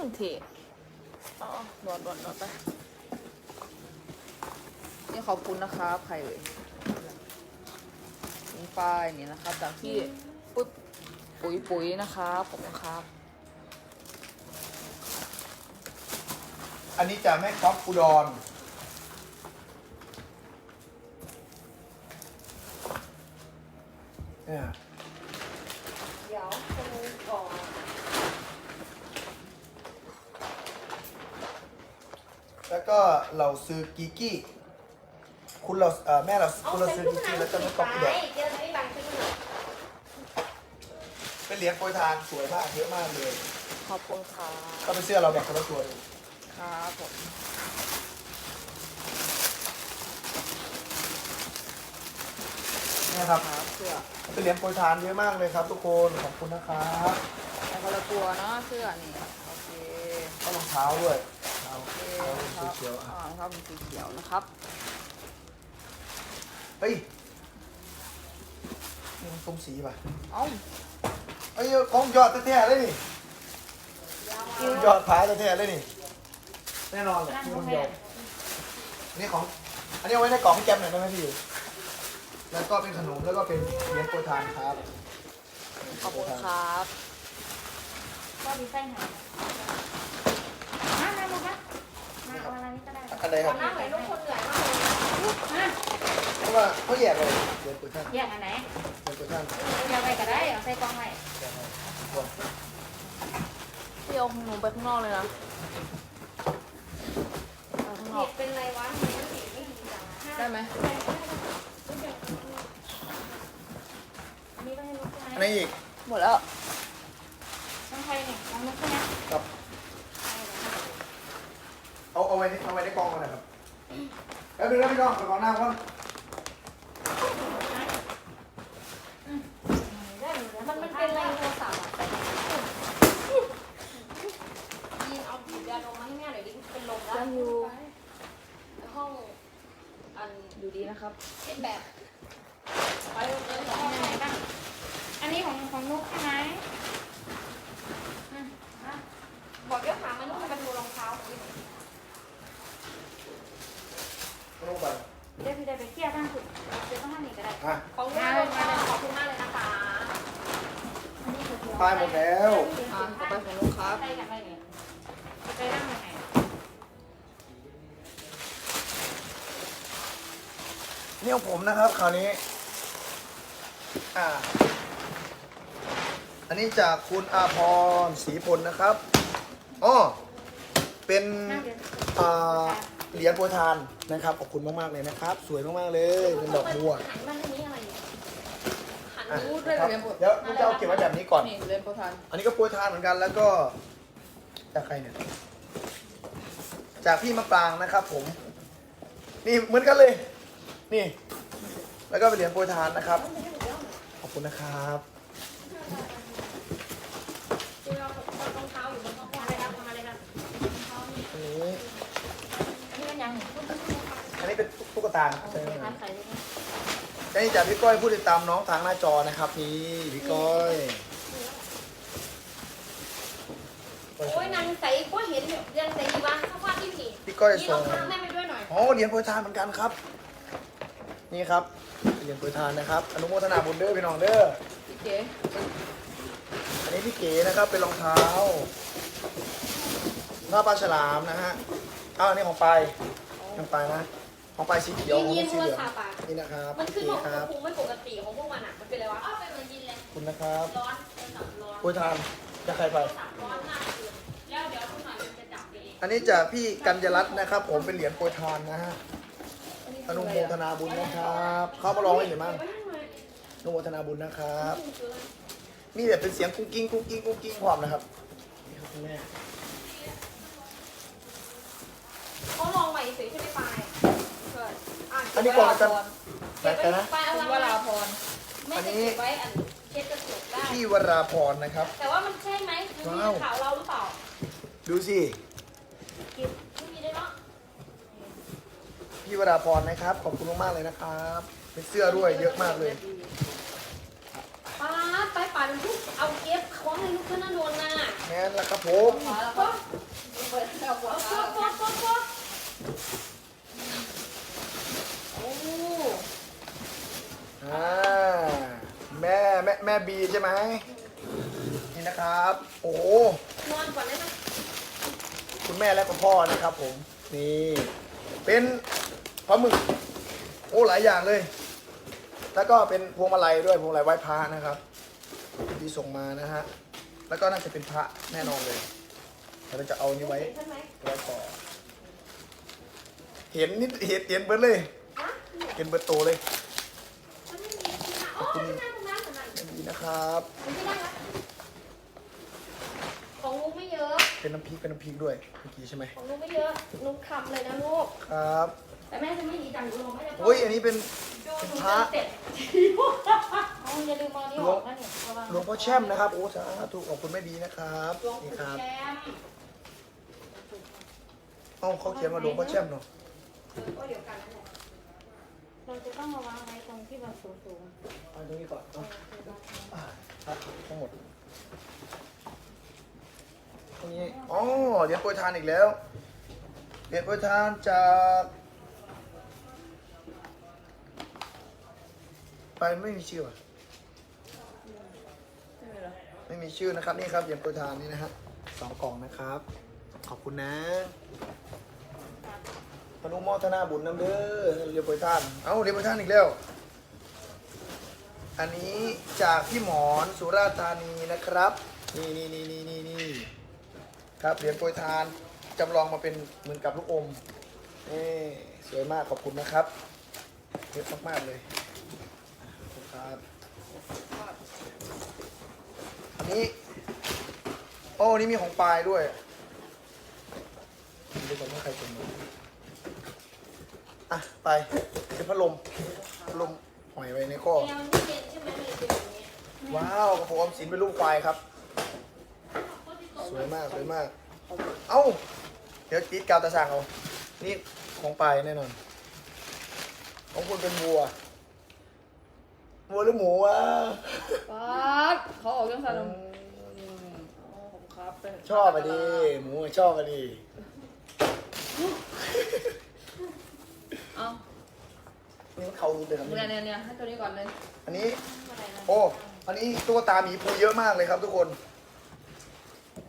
มันเทอ๋อโดนโดนโดนไป นี่ขอบคุณนะครับ ใครเอ่ยนี่ป้ายนี่นะครับ จากที่ปุ๊บปุ๋ยปุ๋ยนะครับขอบคุณครับ อันนี้จะแม่ก๊อฟอุดรเนี่ย เดี๋ยวจะมูก่อน แล้วก็ เราซื้อกิกกี้ คุณเราเอ่อแม่เราคุณเราซื้อกิกกี้แล้วก็แม่ก๊อฟอุดรเจอไม่บางขึ้นหน่อยเป็นเหรียญโปรยทานสวยมากเยอะมากเลยขอบคุณครับก็เป็นเสื้อเราแบบคนละตัวเลยครับผมเนี่ยครับครับเสื้อเป็นเหรียญโปรยทานเยอะมากเลยครับ ทุกคนขอบคุณนะครับแต่คนละตัวเนาะเสื้อนี่โอเคก็รองเท้าด้วย นะครับสีเขียวอะ อ่าครับเป็นสีเขียวนะครับเฮ้ยนี่มันส้มสีป่ะเอ้าเอ้ยของยอดแท้ๆเลยนี่ยอดผายแท้ๆเลยนี่ แน่นอนเลยที่มันยอดอันนี้ของ อันนี้เอาไว้ในกล่องให้แกมหน่อยได้ไหมพี่ แล้วก็เป็นขนมแล้วก็เป็นเหรียญโปรยทานครับขอบคุณครับก็ดีไส้หายมามาลูกนะมาเอาอะไร นี้ก็ได้อันใดครับน้ำเหมือนลูกคนเหนื่อยมากเลยเพราะว่าเขาแยกเลยเหรียญโปรยทานแยกอันไหนเหรียญโปรยทานเดี๋ยวไปก็ได้เอาใส่กล่องไว้แยกให้คนพี่เอาของหนูไปข้างนอกเลยนะไปข้างนอเด็กกเป็นไรวะมันสีไม่ดีจังได้ไหมอันนี้ก็ให้ลูกใช่อันไหมนี้อีกหมดแล้วน้องไทยเนี่ยน้องลูกใช่ไหมครับ เอาเอาไว้ในเอาไว้ในกล่องกันนะครับแล้วดูแล้วพี่น้องเอากล่องหน้าก่อนมันมันเป็นอะไรโทรศัพท์อะยีนเอาผิดยาลงมาให้แม่หน่อยดิเป็นลมแล้วอยู่ห้องอันอยู่ดีนะครับ เป็นแบบไปเลยยังไงบ้างอันนี้ของของนุ๊กใช่ไหมบอกเดี๋ยวถามมันนุ๊กมันดูรองเท้า ลงไปเดี๋ยวพี่ได้ไปเที่ยวท่านสุดเดี๋ยวต้องท่านนี้ก็ได้อะของนุ๊กเลยขอบคุณมากเลยนะคะตายหมดแล้วอ่าต่อไปของลูกครับใช่กันไปเนี่ยไปนั่งยังไงนี่ของผมนะครับคราวนี้ อ่า อันนี้จากคุณอาพรศรีพลนะครับอ๋อเป็น นั่งเดี๋ยวอ่า เหรียญโปรยทานนะครับขอบคุณมากๆเลยนะครับ สวยมากๆเลยเป็นดอกบัวหันมาทางนี้อะไรเนี่ยหันอะนี้นะครับเดี๋ยวลูกจะเอาเก็บไว้แบบนี้ก่อน นี่เล่นโปรทานอันนี้ก็โปรยทานเหมือนกันแล้วก็จากใครเนี่ย จากพี่มะปรางนะครับ ผม นี่เหมือนกันเลย นี่ แล้วก็เป็นเหรียญโปรยทานนะครับ ขอบคุณนะครับ คือเรารองเท้าอยู่บนห้องอะไรครับอะไรครับ อันนี้ อันนี้มันยัง อันนี้เป็น ตุ๊กตาใช่ไหมร้านขายเลยนะอันนี้จากพี่ก้อยผู้ติดตามน้องทางหน้าจอนะครับนี่พี่ก้อยโอ้ยนางใส่ก็เห็นอยู่ยังใส่ดีวะข้าวผ้าที่ผีพี่ก้อยนี่ส่รองงเท้าแม่ไปด้วยหน่อยอ๋อเหรียญโปรยทานเหมือนกันครับ นี่ครับเหรียญโปรยทานนะครับ อนุโมทนาบุญเด้อพี่น้องเด้อพี่เก๋อันนี้พี่เก๋นะครับเป็นรองเท้าหน้าปลาฉลามนะฮะอ้าวอันนี้ของปลายของปลายนะ ของปลายสีเขียวของยีผนมสีโทรเหลืองศัพท์อะนี่นะครับมันพี่ขึ้นเก๋บอกครับภูมิไม่ปกติของพวกมันอะมันเป็นอะไรวะอ้าวเป็นเหมือนยีนเลยขอบคุณนะครับร้อนโทรศัพท์ร้อนโปรยทานจะใครไปโทรศัพท์ร้อนมากเลยแล้วเดี๋ยวคุณหน่อยมันจะจับไปเองอันนี้จากพี่กัญญรัตน์นะครับ ผมเป็นเหรียญโปรยทานนะฮะอนุโมทนาบุญนะครับ เข้ามาลองให้เห็นมั้งอนุโมทนาบุญนะครับ มีแบบเป็นเสียงกุ้งกิ้งกุ้งกิ้งกุ้งกิ้งความนะครับนี่ครับคุณแม่เขาลองใหม่เฉยใช่ไหมปลาย อันนี้ก่อนกันเก็บแต่ไว้นะปลายเอาคุณวไว้ราพรแม่จะเก็บไว้อันเช็ดกระจกได้ พี่วราพรนะครับ แต่ว่ามันใช่ไหมมันมีว้าวข่าวเราหรือเปล่าดูสิ เก็บไม่มีได้เนาะพี่วราพรนะครับ ขอบคุณมากๆเลยนะครับเป็นเสื้อด้วยเยอะมากเลย ป้าไปป่าเป็นทุกเอาเก็บของให้ลูกขึ้นนนนน่ะแม่นละครับผมมาแล้วครับเปิดแล้วหัว โค ขา โคโคโค โอ้ อ่าแม่แม่แม่ บีใช่ไหมนี่นะครับ โอ้โหนอนก่อนได้ไหมคุณแม่และคุณพ่อนะครับ ผม นี่ เป็นปลาหมึก โอ้หลายอย่างเลย แล้วก็เป็นพวงมาลัยด้วยพวงมาลัยไหว้พระนะครับ ที่ส่งมานะฮะ แล้วก็น่าจะเป็นพระแน่นอนเลยเดี๋ยวเราจะเอานี้ไว้ใช่ไหมไว้ก่อนเห็นนิดเห็นเห็นเบิร์ดเลยฮะเห็นเบิร์ดโตเลยมันไม่มีที่นั่งอ๋อที่นั่งตรง นั้นตรงนั้นนี่นะครับ มันที่นั่งละของลูกไม่เยอะ เป็นน้ำพริกเป็นน้ำพริกด้วยเมื่อกี้ใช่ไหมของลูกไม่เยอะลูกคำเลยนะลูก ครับ แต่แม่จะไม่หนีจังลูกไม่จะอุ้ยอันนี้เป็น ดูเป็นดูพระเสร็จเอาอย่าลืมเอานี่ออกนะเนี่ยระวังหลวงพ่อแช่มนะครับโอ้สาธุขอบคุณแม่บีนะครับหลวงนี่ปู่ครับแชมป์เอ้าเขาเขียนมาหลวงพ่อแช่มเนาะก็เดี๋ยวกันนั่นแหละ เราจะต้องระวังไว้ตรงที่มันสูงเอาตรงนี้ก่อนๆเนาะอ่าครับทั้งหมดตรงนี้อ๋อเหรียญโปรยทานอีกแล้วเหรียญโปรยทานจากไปไม่มีชื่อว่ะไม่มีเหรอไม่มีชื่อนะครับนี่ครับเหรียญโปรยทานนี่นะฮะสองกล่องนะครับ ขอบคุณนะ พนุโมทนาบุญน้ำเด้อเหรียญโปรยทาน เอ้าเหรียญโปรยทานอีกแล้ว อันนี้จากพี่หมอนสุราษฎร์ธานีนะครับ นี่นี่นี่นี่นี่นี่ครับเหรียญโปรยทานจำลองมาเป็นเหมือนกับลูกอมนี่สวยมากขอบคุณนะครับเยอะมากๆเลยขอบคุณครับอันนี้ โอ้นี่มีของปลายด้วยดูก่อนว่าใครเป็น อะไปเป็นพัดลมพัดลมหอยไว้ในข้อแนวนี้เย็นใช่ไหมเลยเป็นอย่างนี้ว้าวกระโปรงออมสินเป็นรูปควายครับ สวยมากสวยมาก เอ้า เดี๋ยวจีดกาวตาสั่งเอา นี่ของปลายแน่นอน ของคุณเป็นวัว วัวหรือหมูวะป๊าดเขาออกเรื่องสารลมอ๋อผมครับเป็นชอบอะดี หมูชอบอะดี เอ้านี่มันเขารู้เลยครับเนี่ยเนี่ยเนี่ยให้ตัวนี้ก่อนเลยอันนี้อะไรนะโอ้ อันนี้ตุ๊กตาหมีภูเยอะมากเลยครับทุกคน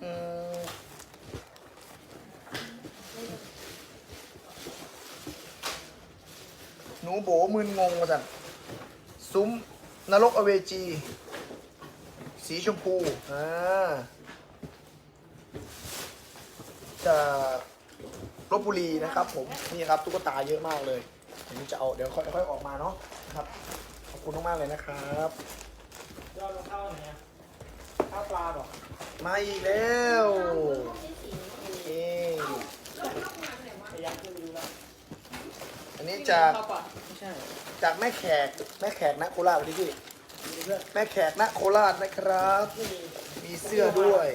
อืมหนูโบมึนงงมาสั่นซุ้มนรกอเวจี สีชมพู อ่า จาก ลบบุรีนะครับ ผมนี่ครับตุ๊กตาเยอะมากเลยเดี๋ยวจะเอาเดี๋ยวค่อยค่อยออกมาเนาะนะครับขอบคุณมากๆเลยนะครับยอดลงข้าวไหนอะข้าวปลาบอกมาอีกแล้วนี่สีนี่พยายามขึ้นไปดูแล้วอันนี้จากเข้าปะไม่ใช่จากแม่แขกแม่แขกนะโคราชวันนี้พี่แม่แขกนะโคราชนะครับ มีเสื้อด้วย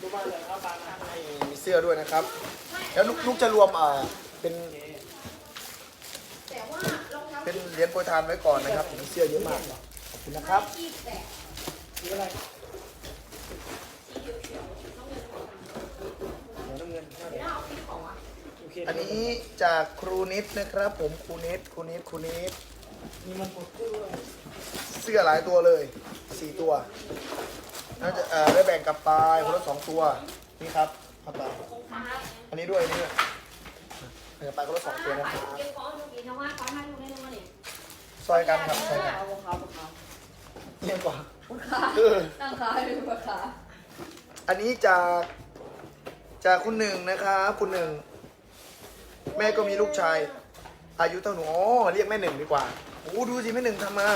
ดูมาเลยข้าวปลามาให้นี่มี เสื้อด้วยนะครับ แล้วลูกลูกจะรวมอ่าเป็นแต่ว่ารองเท้าเป็นเหรียญโปรยทานไว้ก่อนนะครับมีเสื้อเยอะมากขอบคุณนะครับที่แตกดูอะไรน้ำเงินเดี๋ยวเอาสีของอะโอเคอันนี้จากครูนิดนะครับ ผมครูนิดครูนิดครูนิดมีมันกดตู้ด้วยเสื้อหลายตัวเลยสี่ตัวน่าจะเอ่อได้แบ่งกับปลายคนละสองตัวนี่ครับ เอาไปอันนี้ด้วยอันนี้ด้วยแบ่งกับปลายคนละสองตัวนะครับเก็บของดูดีนะว่าของให้ดูได้ดูมาเนี่ยซอยกันครับซอยกันเอาครับผมครับเยี่ยมกว่าคุณขาเออตั้งขาให้ดูขาอันนี้จากจากคุณหนึ่งนะครับ คุณหนึ่ง แม่ก็มีลูกชาย อายุเท่าหนูอ๋อเรียกแม่หนึ่งดีกว่าโอ้ดูสิแม่หนึ่งทำมา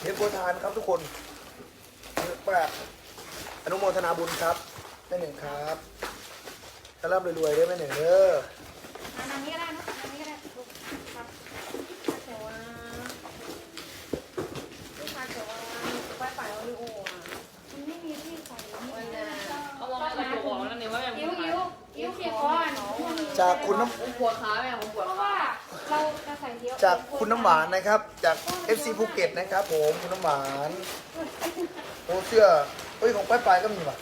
เรียนโปรทานครับทุกคนเยอะมากอนุโมทนาบุญครับแม่หนึ่งครับ ถ้าร่ำรวยๆได้แม่หนึ่งเด้ออันนี้ก็ได้นะนนี้ก็ได้ลูกครับแต่ว่าลูกค้าแต่ว่าไปไปโอริโออะมันไม่มีที่ใส่นี่นะเขามองในกระจกอกแล้วนี่ว่าแบบยิ้วยิ้วยิ้วเขียก้อนจากคุณน้ผมปวดขาแม่ผมปวดเพราะขาว่าเราจะใส่เยอะำจากคุณน้ำหวานนะครับ จาก FC ภูเก็ตนะครับ ผมคุณน้ำหวานโอ้เสื้อเอ้ยของปลายปลายก็มีว่ะ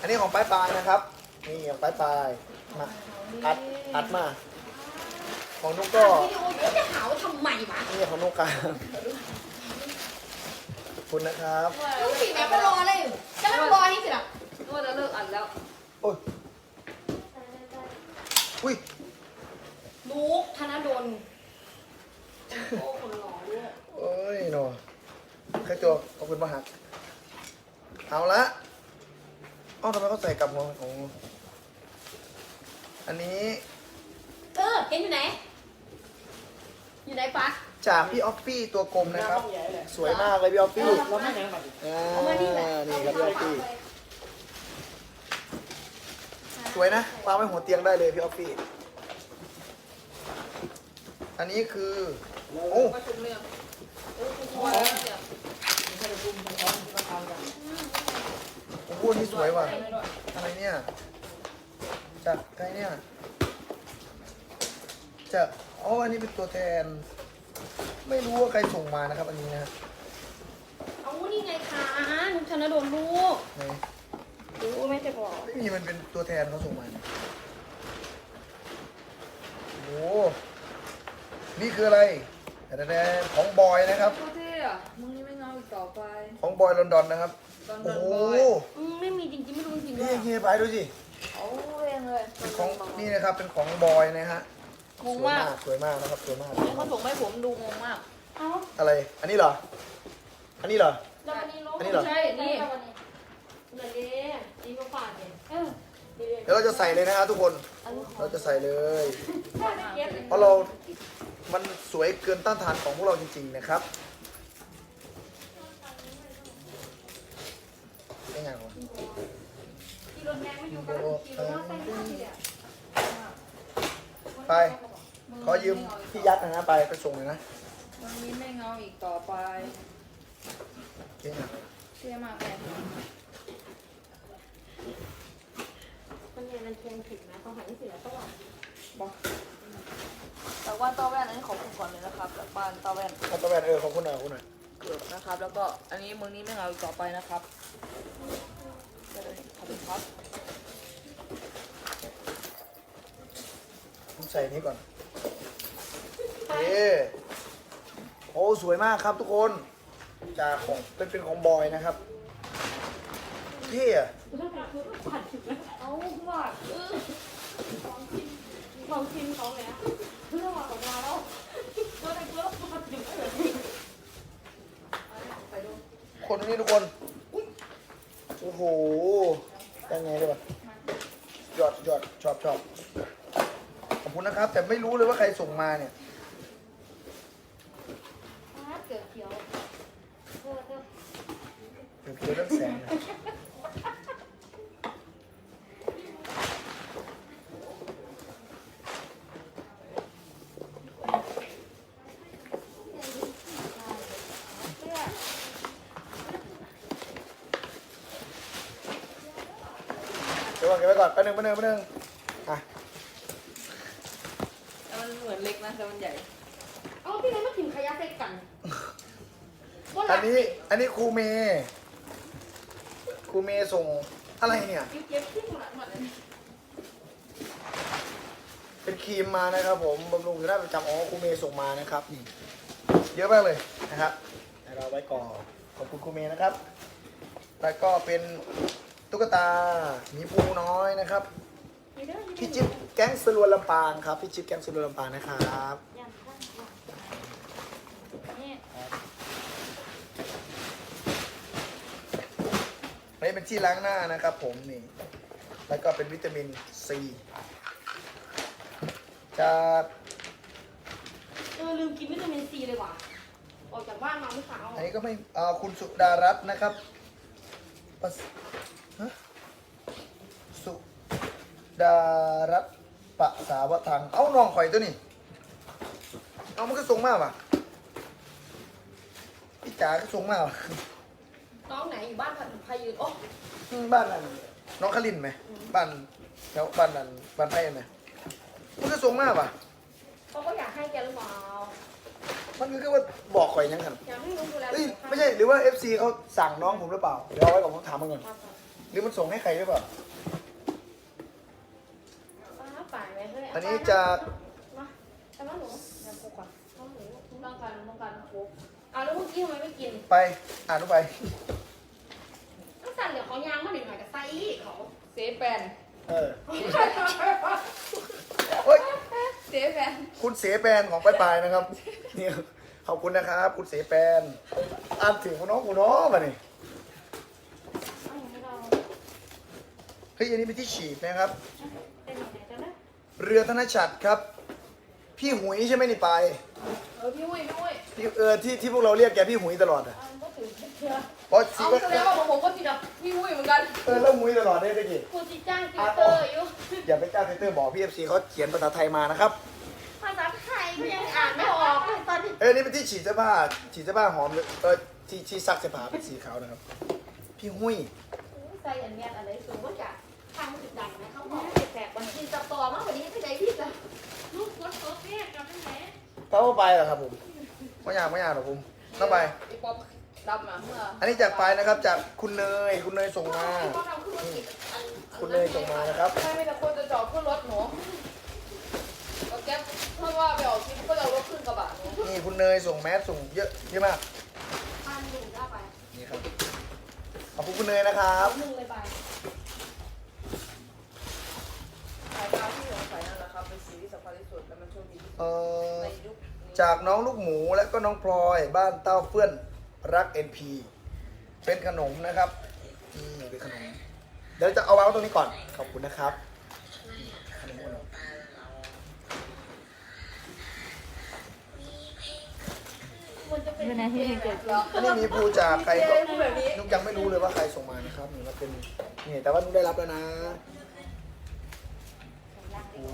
อันนี้ของปลายปลายนะครับ นี่ของปลายปลายมาอัดอัดมา ของนุกก็วิดีโอเดี๋ยวจะหาว่าทำไมวะนี่ของนุกกันขอบคุณนะครับ ลูกสี่แม่ก็รอเลยจะนั่งรอนี่สิล่ะ นึกว่าจะเลิกอัดแล้ว โอ้ย อุ้ย นุกธนดลโอ้คนหล่อด้วย โอ้ยหนอแค่ตัวขอบคุณมากครับเอาละเอ้าทำไมเขาใส่กลับหัวของอันนี้ เออเห็นอยู่ไหน อยู่ไหนปะ จากพี่ออฟฟี่ตัวกลมนะครับ สวยมากเลยพี่ออฟฟี่เราไม่ไหนมาดิอ่านี่ครับพี่ออฟฟี่สวยนะวางไว้หัวเตียงได้เลยพี่ออฟฟี่ อันนี้คือโอ้โอ้คุณพ่อแล้วเนี่ยผมพูดนี่สวยว่ะ อะไรเนี่ยจากใครเนี่ยจากอ๋ออันนี้เป็นตัวแทน ไม่รู้ว่าใครส่งมานะครับอันนี้นะเอานี่ไงคะนุกธนดลลูกไหนรู้ไม่จะบอกไม่มีมันเป็นตัวแทนเขาส่งมาเนี่ยโอ้โหนี่คืออะไรแต่ของบอยนะครับ โคตรเท่อะมึงนี่ไม่เงาอีกต่อไปของบอยลอนดอนนะครับ ตอนโอ้เดินโหบอยอืมไม่มีจริงๆไม่รู้จริงๆนี่ด้วยเฮียไปดูสิเอาเองเลยเป็นของนี่นะครับเป็นของบอยนะฮะ งงมากสวยมากนะครับสวยมากนี่เขาส่งมาให้ผมดูงงมาก เอ้าอะไร อันนี้เหรอ อันนี้เหรอ แล้ววันนี้ลงอันนี้เหรอ ใช่ นี่เดี๋ยวนี้นี่ก็ฝาดเนี่ยเออเดี๋ยวเราจะใส่เลยนะครับทุกคนอันนี้ของเราจะใส่เลยถ้าไม่เก็บเลยเพราะเรา มันสวยเกินต้านทานของพวกเราจริง ๆ นะครับได้ไงวะขี่รถแรงไม่อยู่กันขี่รถมอเตอร์ไซค์มาเนี่ยไป ขอยืมพี่ยัดหนะนะไปไปส่งเลยนะวันนี้ไม่เงาอีกต่อไปเจ๊งอะเท่มากเลยมันเนี่ยมันเทียงถึงนะต้องหันเสียต้องบอกจากบ้านต้อแว่นอันนี้ขอบคุณก่อนเลยนะครับจากบ้านต้อแว่นขอบคุณแม่เออขอบคุณหน่อยขอบคุณหน่อยเกือบนะครับ แล้วก็อันนี้มึงนี้ไม่เงาอีกต่อไปนะครับได้เลยขอบคุณครับผมใส่นี้ก่อน เอ๊โอ้สวยมากครับทุกคน จากของเป็นเป็นของบอยนะครับเท่อะเอาว่าเออของชิมของชิมเขาเลยอะเพื่อว่าของเราแล้วก็ได้เพื่อมาถึงเลยคนนี้ทุกคนอุ๊ยโอ้โหยังไงเลยวะยอดยอดชอบชอบขอบคุณนะครับ แต่ไม่รู้เลยว่าใครส่งมาเนี่ย เกิดเขียวเออเออ เดี๋ย วเกี่ยวเรื่องแสงนะเสื้อเดี๋ยวก่อนเก็บไว้ก่อนแป๊บนึงแป๊บนึงแป๊บนึงอะแต่มันเหมือนเล็กนะแต่มันใหญ่ เอาที่ไหนมาถึงขยะใส่กัน อันนี้อันนี้ครูเมย์ ครูเมย์ส่งอะไรเนี่ย เก็บที่หมดหมดเลยเป็นครีมมานะครับ ผมบำรุงอยู่ได้ประจำอ๋อครูเมย์ส่งมานะครับนี่เยอะมากเลยนะครับเดี๋ยวเราไว้ก่อนขอบคุณครูเมย์นะครับ แล้วก็เป็นตุ๊กตาหมีภูน้อยนะครับ พี่จิ๊บแก๊งสลวนลำปางครับพี่จิ๊บแก๊งสลวนลำปางนะครับ ยังนี่ อันนี้เป็นที่ล้างหน้านะครับผมนี่ แล้วก็เป็นวิตามินซีจากเออลืมกินวิตามินซีเลยว่ะ ออกจากบ้านมาเมื่อเช้าอันนี้ก็ไม่เอ่อคุณสุดารัตน์นะครับปะฮะสุดารัตน์ปะสาวทัง เอ้าน้องข่อยตัวนี้ เอามันก็ส่งมาว่ะพี่จ๋าก็ส่งมาว่ะ น้องไหนอยู่บ้านพายืนโอ้อืมบ้านนั้นน้องคลินไหมบ้านแถวบ้านนั้นบ้านไทยไหมมันก็ส่งมาว่ะเขาก็อยากให้แกหรือเปล่ามันมันคือว่าบอกข่อยยังกันอยากให้ลุงดูแลเฮ้ยไม่ใช่หรือว่า FC เขาสั่งน้องผมหรือเปล่าเดี๋ยวเอาไว้ก่อนผมถามมันก่อนหรือมันส่งให้ใครหรือเปล่า ป่าไหมเฮ้ยอันนี้จากมาแต่ว่าหนูเดี๋ยวกูก่อนต้องหนูต้องการต้องการโค้ก เอาแล้วเมื่อกี้ทำไมไม่กินไป อ่านลงไป ต้องสั่นเหลือเขายางมาหนึ่งหน่อยกับไส้เขาเซฟแฟนเออเฮ้ยเซฟแฟนคุณเสแปนของปลายๆนะครับเนี่ยขอบคุณนะครับ คุณเสแปนอ่านถึงคุณน้องคุณน้องมาเนี่ยเอาอย่างนี้เราเฮ้ยอันนี้เป็นที่ฉีดนะครับ เป็นยังไงกันนะเรือธนชัดครับ พี่หุยใช่ไหมนี่ไปาย เออพี่วุ้ยพี่วุ้ยพี่เออที่ที่พวกเราเรียกแกพี่หุยตลอดอะอันก็ถือเชื่อเพราะซีเอาก็แสดงว่าผมก็ติดอะพี่วุ้ยเหมือนกันเออแล้วหุยตลอดได้ได้กี่กูจิจ้างติวเตอร์อยู่อย่าไปจ้างเทเตอร์บอกพี่เอฟซีเขาเขียนภาษาไทยมานะครับภาษาไทยก็ยังอ่านไม่ออกเลยตอนที่เอ้ยนี่เป็นที่ฉีดเสื้อผ้าฉีดเสื้อผ้าหอมเลยเออที่ที่ซักเสื้อผ้าเป็นสีขาวนะครับ พี่หุยใส่อันเนี้ยอะไรสูงว่าจะทางมันจะดังนะเขาบอกแตกวันที่จะต่อมากกว่านี้ไม่ได้พี่จะลูกกดโต๊ะเนี่ยจำได้ไหม เขาเอาไปเหรอครับผมไม่อยากไม่อยากหรอกผมต้องไป ไอ้ป๊อปรับมาเมื่ออันนี้จากไปนะครับจากคุณเนยคุณเนยส่งมาเพราะเราคือว่ากินอันคุณเนยส่งมานะครับไม่ไม่แต่คนจะจอดขึ้นรถหนูก็แก๊ปเพราะว่าไปออกทริปก็จะเอารถขึ้นกระบะหนูนี่คุณเนยส่งแมสส่งเยอะเยอะมาก พันหนึ่งได้ไปนี่ครับขอบคุณคุณเนยนะครับ หนึ่งเลยไป สายตาที่สงสัยนั่นแหละครับเป็นสีที่สำคัญที่สุดและมันโชคดีที่สุด เอ่อในยุคนี้จากน้องลูกหมูและก็น้องพลอยบ้านเต้าเฟื่อนรัก NP เป็นขนมนะครับนี่เป็นขนมเดี๋ยวจะเอาวางไว้ตรงนี้ก่อนขอบคุณนะครับขนมขนมมันจะเป็นเหรออันนี้มีภูจากใครก็พูดแบบนี้นุกยังไม่รู้เลยว่าใครส่งมานะครับนี่มาเป็นนี่แต่ว่านุกได้รับแล้วนะโอ้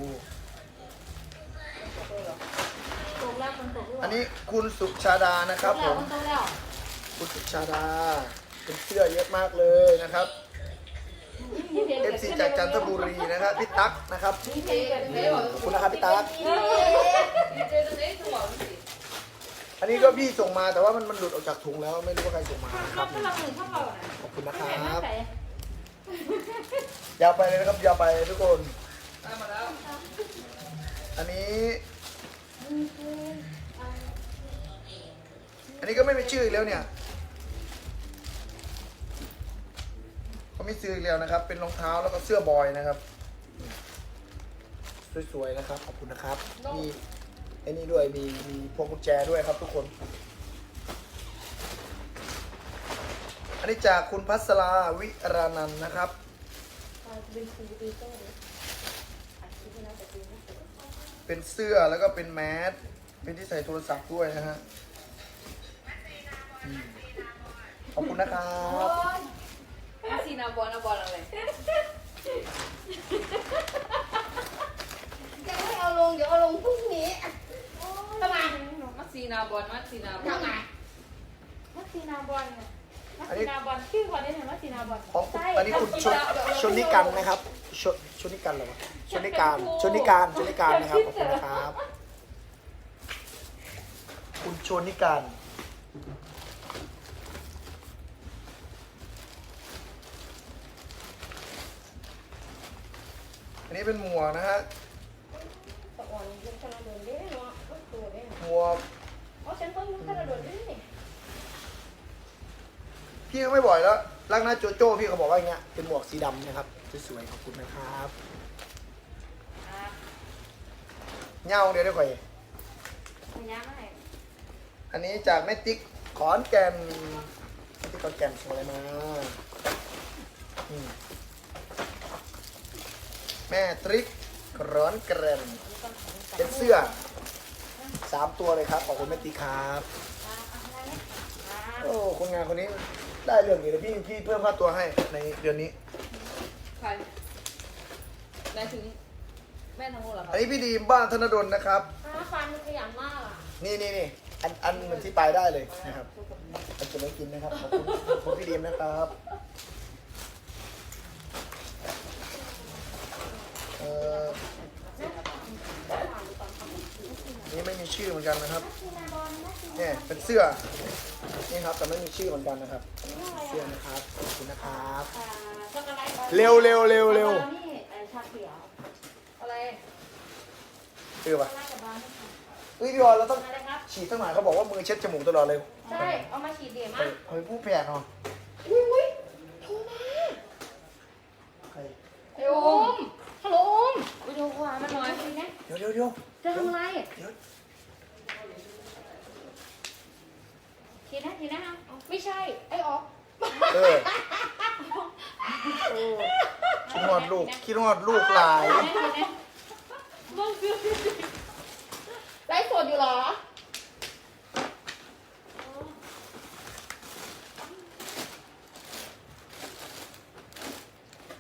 ตก แล้วมันตกแล้วอันนี้คุณสุชาดานะครับผมมันตกแล้วคุณสุชาดาเป็นเสื้อเยอะมากเลยนะครับ FC จากจันทบุรีนะครับพี่ตั๊กนะครับดีเจเจ๊บอกขอบคุณนะครับพี่ตั๊กดีเจตรงนี้คือบอกสิอันนี้ก็พี่ส่งมาแต่ว่ามันมันหลุดออกจากถุงแล้วไม่รู้ว่าใครส่งมานะคข้ารัวบกำลังหนึ่งข้าวเปล่าน่ะขอบคุณนะคข้าวรัแข็งน้ำบใสยาวไปเลยนะครับยาวไปทุกคนได้มาแล้วอันนี้ อันนี้ก็ไม่มีชื่ออีกแล้วเนี่ยเขาไม่ซื้ออีกแล้วนะครับ เป็นรองเท้าแล้วก็เสื้อบอยนะครับ สวยๆนะครับ ขอบคุณนะครับ มีไอ้นี่ด้วย มีมีพวงกุญแจด้วยครับทุกคน อันนี้จากคุณพัสราวิรานันท์นะครับ เป็นสีดีเจ้าเลยอัดคลิปไว้แล้วแต่ดูไม่สวยเป็นเสื้อแล้วก็เป็นแมส เป็นที่ใส่โทรศัพท์ด้วยนะฮะอืม ขอบคุณนะครับมาซีนาบอลนะบอลอะไรยังไม่เอาลง เดี๋ยวเอาลงพรุ่งนี้ทำไมมาซีนาบอลมาซีนาบอลทำไมมัสซีนาบอลเนี่ยมัสซีนาบอลชื่อก่อนได้ไหมมัสีนาบอลของคุณอันนี้คุณชนชนิกันนะครับชนชนิกันเหรอวะชนนิการชนนิการชนนิการนะครับขอบคุณนะครับ คุณชนิการ อันนี้เป็นหมวกนะฮะตะอ่อนยังขนาดดได้เนาะก็ตัวได้หมวกอ๋อฉันเพิ่งกระโดดได้นี่พี่ก็ไม่บ่อยแล้วรักนะโจโจ้พี่เขาบอกว่าอย่างเงี้ยเป็นหมวกสีดำนะครับสวยๆขอบคุณนะครับเงาเดี๋ยวได้ค่อยมันอันนี้จากแม่ติ๊กขอนแก่นแม่ติ๊กขอนแก่นส่งอะไรมาอืม แม่ตริกร้อนแกรนเป็นเสื้อสามตัวเลยครับขอบคุณแม่ติ๊กครับโอ้คนงานคนนี้ได้เรื่องนี้เลยพี่พี่เพิ่มค่าตัวให้ในเดือนนี้ ใครแม่ถึงแม่ทั้งหมดเหรอครัอับนนี้พี่ดีมบ้านธนดลนะครับอ่าฟันมันขยันมากอะนี่นี่นี่อันอันเหมือนที่ปลายได้เลยนะครับอันจะไม่กินนะครับขอบคุณขอบคุณพี่ดีมนะครับเอ่อ นี่ไม่มีชื่อเหมือนกันนะครับที่นาบอลนะที่เนี่ยเป็นเสื้อ นี่ครับแต่ไม่มีชื่อเหมือนกันนะครับ เสื้อนะครับขอบคุณนะครับอ่าช็อกโกแลตเร็วเร็วเร็วเร็วนี่ไอ้ชาเขียวอะไรเออช็อปะกโกแลตกับบอลนะคะเฮ้ยพี่บอลเราต้องอะไรครับฉีดตั้งหน่อยเขาบอกว่ามือเช็ดจมูกตลอดเลย ใช่ เอามาฉีดเดี่ยเฮ้มายเฮ้ยผู้แพ้เนาะอุ้ยอุ้ยโทรมาใครไอ้โอม ฮัลโหลโอมไปโทรหามันหน่อยคุยนะเดี๋ยวเดี๋ยวเดี๋ยวจะทำอะไรเดี๋ยวฉีดนะฉีดนะเอาไม่ใช่ ไอ้ออกเออคิดฮอดลูกคิดฮอดลูกหลายฉีดนะฉีดนะไลฟ์สดอยู่เหรอ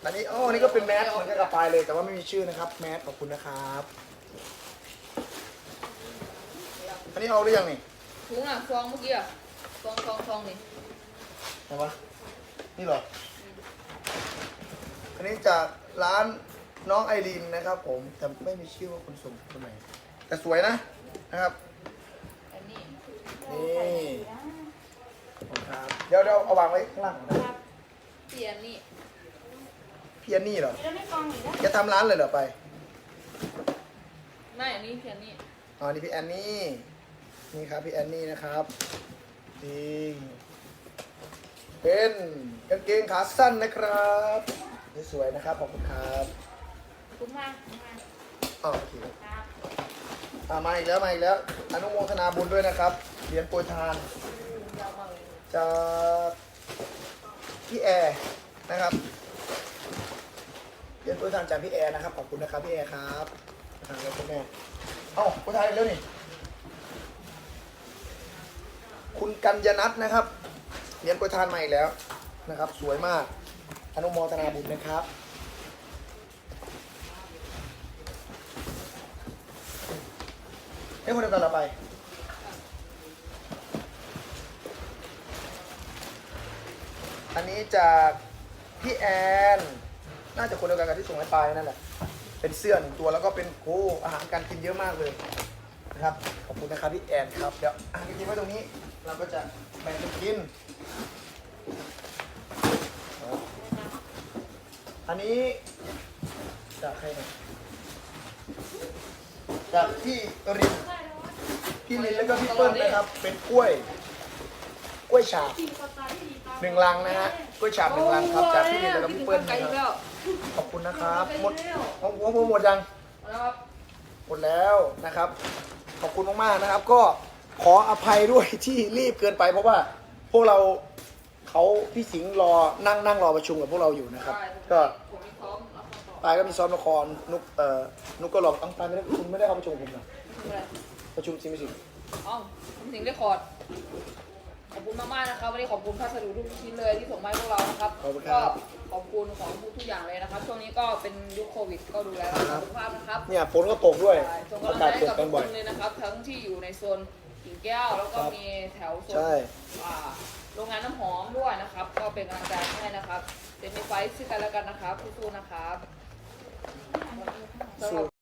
อันนี้อ๋ออันนี้ก็เป็นแมสเหมือนกับกระปายเลย แต่ว่าไม่มีชื่อนะครับ แมสขอบคุณนะครับ อันนี้เอาหรือยังนี่ถุงอะซองเมื่อกี้อะซองซองซองนี่ไหนวะนี่เหรอ อันนี้จากร้านน้องไอรีนนะครับ ผมแต่ไม่มีชื่อว่าคุณส่งคนไหนแต่สวยนะนะครับ อันนี้นี่ขอบคุณครับ เดี๋ยวเดี๋ยวเอาวางไว้ข้างล่างนะครับเปลี่ยนนี่ พี่อันนี่เหรอมีแล้วไม่กองอีกแล้วจะทำร้านเลยเหรอไปไม่อันนี้เปลี่ยนนี่อ๋อนี่พี่แอนนี่นี่ครับพี่แอนนี่นะครับนี่เป็นกางเกงขาสั้นนะครับนี่สวยนะครับขอบคุณครับขอบคุณมากขอบคุณมากอ๋อโอเคครับอ่ามาอีกแล้วมาอีกแล้วอนุโมทนาบุญด้วยนะครับเหรียญโปรยทานยาวมากเลยจากพี่แอร์นะครับ เหรียญโปรยทานจากพี่แอร์นะครับ ขอบคุณนะครับพี่แอร์ครับทางแล้วคุณแม่เอ้าโปรยทานอีกแล้วนี่คุณกัญญนัทนะครับเหรียญโปรยทานมาอีกแล้วนะครับ สวยมาก อนุโมทนาบุญนะครับ ให้คนเดียวกันเราไป อันนี้จากพี่แอน น่าจะคนเดียวกันกับที่ส่งให้ปายนั่นแหละ เป็นเสื้อหนึ่งตัวแล้วก็เป็นโอ้อาหารการกินเยอะมากเลยนะครับ ขอบคุณนะครับพี่แอนครับ เดี๋ยวอะกินไว้ตรงนี้ เราก็จะแบ่งกันกิน อันนี้จากใครนี่ยจากพี่รินพี่ลินแล้วก็พี่เปิ้ลนะครับ เป็นกล้วย กล้วยฉาบหนึ่งลังนะฮะกล้วยฉาบหนึ่งลังครับ จากพี่ลินแล้วก็พี่เปิ้ลนะครับ ขอบคุณนะครับหมดของหัวผมหมดยังแล้วครับหมดแล้วนะครับ ขอบคุณมากๆนะครับ ก็ขออภัยด้วยที่รีบเกินไป เพราะว่าพวกเราเขาพี่สิงห์รอนั่งนั่งรอประชุมกับพวกเราอยู่นะครับใช่ก็ผมมีพร้อมรับคำตอบปายก็มีซ้อมละครนุกเอ่อนุกก็รอต้องปายไม่ได้คุณไม่ได้เข้าประชุมกับผมเหรอทำอะไรประชุมซิมิสิงอ๋อผมถึงได้คอร์ด ขอบคุณมากๆนะครับวันนี้ขอบคุณพัสดุทุกชิ้นเลยที่ส่งมาให้พวกเรานะครับขอบคุณครับก็ขอบคุณของทุกอย่างเลยนะครับช่วงนี้ก็เป็นยุคโควิดก็ดูแลรักษาสุขภาพนะครับเนี่ยฝนก็ตกด้วยใช่ส่งอากำลักางศใจเปลี่ยนให้กับแปลทุงกบ่คอย นเลยนะครับ ทั้งที่อยู่ในโซนกิ่งแก้วแล้วก็ครับ มีแถวโซน ใช่ อ่าโรงงานน้ำหอมด้วยนะครับ ก็เป็นกำลังใจให้นะครับเดี๋ยวมีไฟท์ซึ่งกันแล้วกันนะครับสู้ๆนะครับสำหรับ